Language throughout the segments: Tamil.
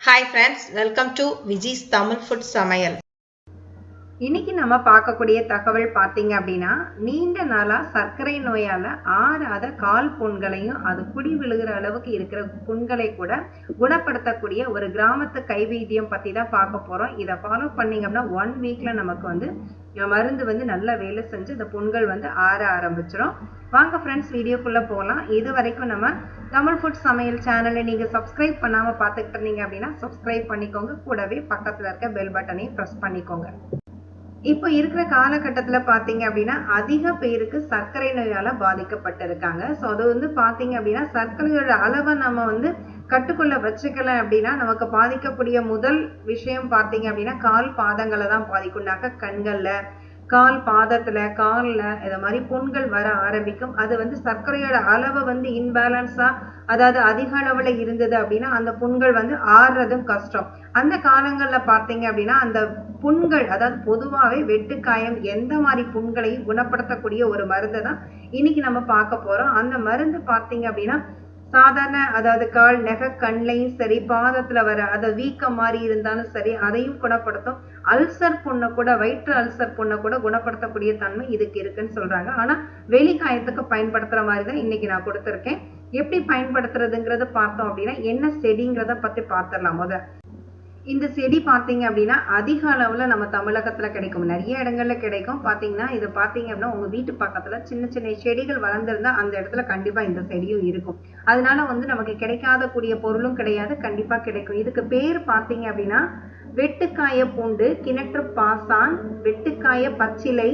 Hi friends welcome to Viji's Tamil food சமையல் இன்னைக்கு நம்ம பார்க்கக்கூடிய தகவல் பார்த்தீங்க அப்படின்னா நீண்ட நாளாக சர்க்கரை நோயால் ஆறாத கால் புண்களையும் அது குடி விழுகிற அளவுக்கு இருக்கிற புண்களை கூட குணப்படுத்தக்கூடிய ஒரு கிராமத்து கைவைத்தியம் பற்றி தான் பார்க்க போகிறோம் இதை ஃபாலோ பண்ணீங்க அப்படின்னா ஒன் வீக்கில் நமக்கு வந்து மருந்து வந்து நல்லா வேலை செஞ்சு இந்த புண்கள் வந்து ஆற ஆரம்பிச்சிடும் வாங்க ஃப்ரெண்ட்ஸ் வீடியோக்குள்ளே போகலாம். இது வரைக்கும் நம்ம தமிழ் ஃபுட் சமையல் சேனலை நீங்கள் சப்ஸ்கிரைப் பண்ணாமல் பார்த்துக்கிட்டு இருந்தீங்க அப்படின்னா சப்ஸ்கிரைப் பண்ணிக்கோங்க. கூடவே பக்கத்தில் இருக்க பெல் பட்டனையும் ப்ரெஸ் பண்ணிக்கோங்க. இப்போ இருக்கிற காலகட்டத்தில் பார்த்தீங்க அப்படின்னா அதிக பேருக்கு சர்க்கரை நோயால் பாதிக்கப்பட்டிருக்காங்க. ஸோ அது வந்து பார்த்தீங்க அப்படின்னா சர்க்கரையோட அளவை நம்ம வந்து கட்டுக்குள்ள வச்சுக்கல அப்படின்னா நமக்கு பாதிக்கக்கூடிய முதல் விஷயம் பார்த்தீங்க அப்படின்னா கால் பாதங்களை தான் பாதிக்கும்னாக்க கண்களில் கால் பாதத்துல கால்ல இதை மாதிரி புண்கள் வர ஆரம்பிக்கும். அது வந்து சர்க்கரையோட அளவு வந்து இன்பேலன்ஸா அதாவது அதிக அளவுல இருந்தது அப்படின்னா அந்த புண்கள் வந்து ஆறுறதும் கஷ்டம். அந்த காலங்கள்ல பார்த்தீங்க அப்படின்னா அந்த புண்கள் அதாவது பொதுவாகவே வெட்டுக்காயம் எந்த மாதிரி புண்களையும் குணப்படுத்தக்கூடிய ஒரு மருந்து தான் இன்னைக்கு நம்ம பார்க்க போறோம். அந்த மருந்து பார்த்தீங்க அப்படின்னா சாதாரண அதாவது கால் நெக கண்லையும் சரி பாதத்துல வர அதை வீக்கம் மாதிரி இருந்தாலும் சரி அதையும் குணப்படுத்தும். அல்சர் புண்ணை கூட வயிற்று அல்சர் புண்ணை கூட குணப்படுத்தக்கூடிய தன்மை இதுக்கு இருக்குன்னு சொல்றாங்க. ஆனா வெளிக்காயத்துக்கு பயன்படுத்துற மாதிரி தான் இன்னைக்கு நான் கொடுத்துருக்கேன். எப்படி பயன்படுத்துறதுங்கிறத பார்த்தோம் அப்படின்னா என்ன செடிங்கிறத பத்தி பார்த்துடலாம் முத இந்த செடி பார்த்தீங்க அப்படின்னா அதிக அளவில் நம்ம தமிழகத்தில் கிடைக்கும். நிறைய இடங்கள்ல கிடைக்கும். பார்த்தீங்கன்னா இதை பார்த்தீங்க அப்படின்னா உங்கள் வீட்டு பக்கத்தில் சின்ன சின்ன செடிகள் வளர்ந்துருந்தா அந்த இடத்துல கண்டிப்பாக இந்த செடியும் இருக்கும். அதனால வந்து நமக்கு கிடைக்காத கூடிய பொருளும் கிடையாது. கண்டிப்பாக கிடைக்கும். இதுக்கு பேர் பார்த்தீங்க அப்படின்னா வெட்டுக்காய பூண்டு கிணற்று பாசான் வெட்டுக்காய பச்சிலை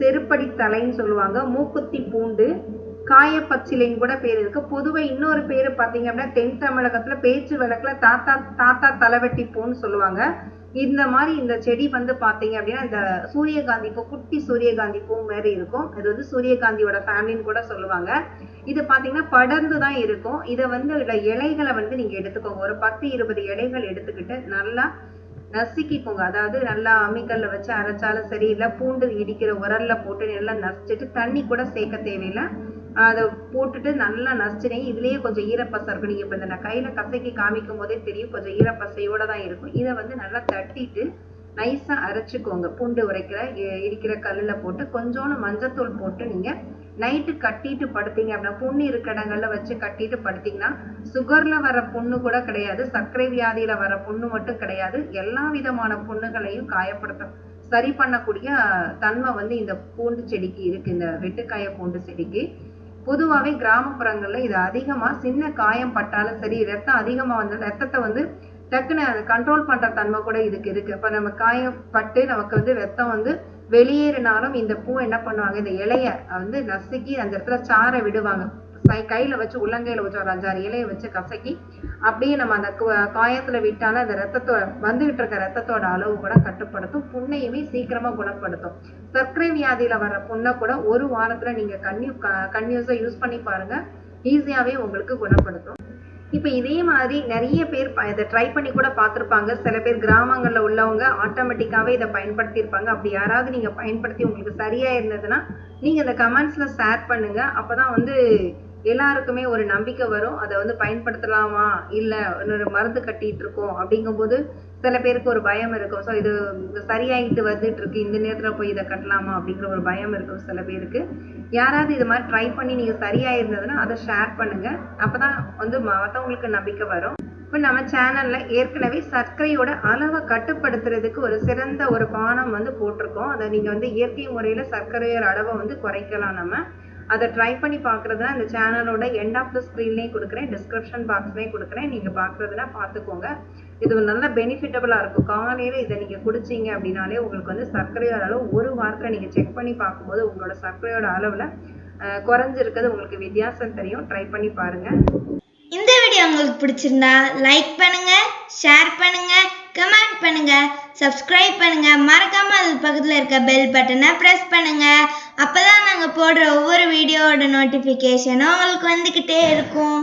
செருப்படி தலைன்னு சொல்லுவாங்க. மூக்குத்தி பூண்டு காயப்பச்சிலைன்னு கூட பேர் இருக்கு. பொதுவா இன்னொரு பேர் பார்த்தீங்க அப்படின்னா தென் தமிழகத்துல பேச்சு வழக்குல தாத்தா தாத்தா தலைவெட்டி பூன்னு சொல்லுவாங்க. இந்த மாதிரி இந்த செடி வந்து பார்த்தீங்க அப்படின்னா இந்த சூரியகாந்தி பூ குட்டி சூரியகாந்தி பூ மாதிரி இருக்கும். இது வந்து சூரியகாந்தியோட ஃபேமிலின்னு கூட சொல்லுவாங்க. இது பார்த்தீங்கன்னா படர்ந்து தான் இருக்கும். இதை வந்து இலைகளை வந்து நீங்க எடுத்துக்கோங்க. ஒரு பத்து இருபது இலைகள் எடுத்துக்கிட்டு நல்லா நசுக்கிக்கோங்க. அதாவது நல்லா அம்மிக்கல்ல வச்சு அரைச்சாலும் சரி இல்லை பூண்டு இடிக்கிற உரல்ல போட்டு நல்லா நசிச்சுட்டு தண்ணி கூட சேர்க்க தேவையில்லை. அதை போட்டுட்டு நல்லா நசுச்சினீங்க இதுலயே கொஞ்சம் ஈரப்பசை இருக்கும். நீங்க இப்போ இந்த நான் கையில கசக்கி காமிக்கும் போதே தெரியும் கொஞ்சம் ஈரப்பசையோடு தான் இருக்கும். இதை வந்து நல்லா தட்டிட்டு நைஸாக அரைச்சிக்கோங்க. பூண்டு உரைக்கிற இருக்கிற கல்லில் கல்லுல போட்டு கொஞ்சோண்டு மஞ்சத்தூள் போட்டு நீங்க நைட்டு கட்டிட்டு படுத்தீங்க அப்படின்னா புண்ணு இருக்க இடங்கள்ல வச்சு கட்டிட்டு படுத்தீங்கன்னா சுகர்ல வர புண்ணு கூட கிடையாது. சர்க்கரை வியாதியில வர புண்ணு மட்டும் கிடையாது. எல்லா விதமான புண்ணுகளையும் காயப்படுத்த சரி பண்ணக்கூடிய தன்மை வந்து இந்த பூண்டு செடிக்கு இருக்கு. இந்த வெட்டுக்காய பூண்டு செடிக்கு. பொதுவாகவே கிராமப்புறங்கள்ல இது அதிகமா சின்ன காயம் பட்டாலும் சரி ரத்தம் அதிகமா வந்து ரத்தத்தை வந்து டக்குன்னு அதை கண்ட்ரோல் பண்ற தன்மை கூட இதுக்கு இருக்கு. இப்ப நம்ம காயப்பட்டு நமக்கு வந்து ரத்தம் வந்து வெளியேறினாலும் இந்த பூ என்ன பண்ணுவாங்க? இந்த இலைய வந்து நசுக்கி அந்த இடத்துல சாறை விடுவாங்க. கை- கையில வச்சு உள்ளங்கையில வச்சு ஒரு அஞ்சாறு இலையை வச்சு கசக்கி அப்படியே நம்ம அந்த கு- காயத்துல விட்டாலும் அந்த ரத்தத்தோட வந்துகிட்டு இருக்க ரத்தத்தோட அளவு கூட கட்டுப்படுத்தும் புண்ணையுமே சீக்கிரமா குணப்படுத்தும். சர்க்கரை வியாதியில வர்ற புண்ணை கூட ஒரு வாரத்துல நீங்க கன்யூ கன்யூஸா யூஸ் பண்ணி பாருங்க. ஈஸியாவே உங்களுக்கு குணப்படுத்தும். இப்போ இதே மாதிரி நிறைய பேர் இதை ட்ரை பண்ணி கூட பார்த்துருப்பாங்க. சில பேர் கிராமங்களில் உள்ளவங்க ஆட்டோமேட்டிக்காகவே இதை பயன்படுத்தியிருப்பாங்க. அப்படி யாராவது நீங்கள் பயன்படுத்தி உங்களுக்கு சரியாக இருந்ததுன்னா நீங்கள் இந்த கமெண்ட்ஸில் ஷேர் பண்ணுங்க. அப்போ தான் வந்து எல்லாருக்குமே ஒரு நம்பிக்கை வரும். அதை வந்து பயன்படுத்தலாமா? இல்லை இன்னொரு மருந்து கட்டிட்டு இருக்கோம் அப்படிங்கும்போது சில பேருக்கு ஒரு பயம் இருக்கும். ஸோ இது சரியாயிட்டு வந்துட்டு இருக்கு. இந்த நேரத்தில் போய் இதை கட்டலாமா அப்படிங்கிற ஒரு பயம் இருக்கும் சில பேருக்கு. யாராவது இது மாதிரி ட்ரை பண்ணி நீங்கள் சரியாயிருந்ததுன்னா அதை ஷேர் பண்ணுங்க. அப்பதான் வந்து மற்றவங்களுக்கு நம்பிக்கை வரும். இப்போ நம்ம சேனல்ல ஏற்கனவே சர்க்கரையோட அளவை கட்டுப்படுத்துறதுக்கு ஒரு சிறந்த ஒரு பானம் வந்து போட்டிருக்கோம். அதை நீங்க வந்து இயற்கை முறையில சர்க்கரையோட அளவை வந்து குறைக்கலாம் நம்ம. அதை ட்ரை பண்ணி பார்க்குறதுனா இந்த சேனலோட எண்ட் ஆஃப் த ஸ்க்ரீன்லேயும் கொடுக்குறேன் டிஸ்கிரிப்ஷன் பாக்ஸ்லேயும் கொடுக்குறேன். நீங்கள் பார்க்குறதுனா பார்த்துக்கோங்க. இது நல்ல பெனிஃபிட்டபுளாக இருக்கும். காலையில் இதை நீங்கள் குடிச்சீங்க அப்படின்னாலே உங்களுக்கு வந்து சர்க்கரையோட அளவு ஒரு வாரத்தில் நீங்கள் செக் பண்ணி பார்க்கும்போது உங்களோட சர்க்கரையோட அளவில் குறைஞ்சிருக்கிறது உங்களுக்கு வித்தியாசம் தெரியும். ட்ரை பண்ணி பாருங்கள் இந்த வீடியோ உங்களுக்கு பிடிச்சிருந்தா லைக் பண்ணுங்க ஷேர் பண்ணுங்க கமெண்ட் பண்ணுங்க சப்ஸ்கிரைப் பண்ணுங்க. மறக்காம அது பக்கத்துல இருக்க பெல் பட்டனை பிரஸ் பண்ணுங்க. அப்போ தான் நாங்கள் போடுற ஒவ்வொரு வீடியோவோட நோட்டிஃபிகேஷனும் உங்களுக்கு வந்துக்கிட்டே இருக்கும்.